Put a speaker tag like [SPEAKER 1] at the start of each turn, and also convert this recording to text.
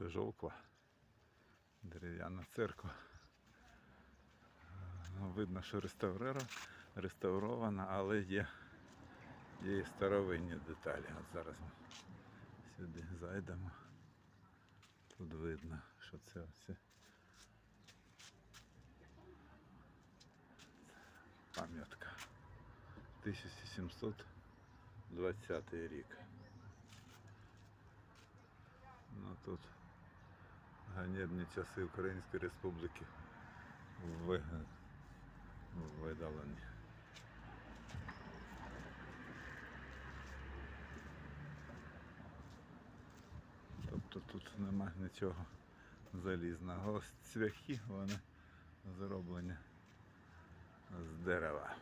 [SPEAKER 1] Це жовква. Дерев'яна церква. Ну, Видно, що реставрована, але є, є і старовинні деталі. От зараз ми сюди зайдемо. Тут видно, що це оце. Пам'ятка. 1720 рік. Ну тут ганебні часи Української Республіки ви- видалені. Тобто тут нема нічого залізного. Ось цвяхи вони зроблені з дерева.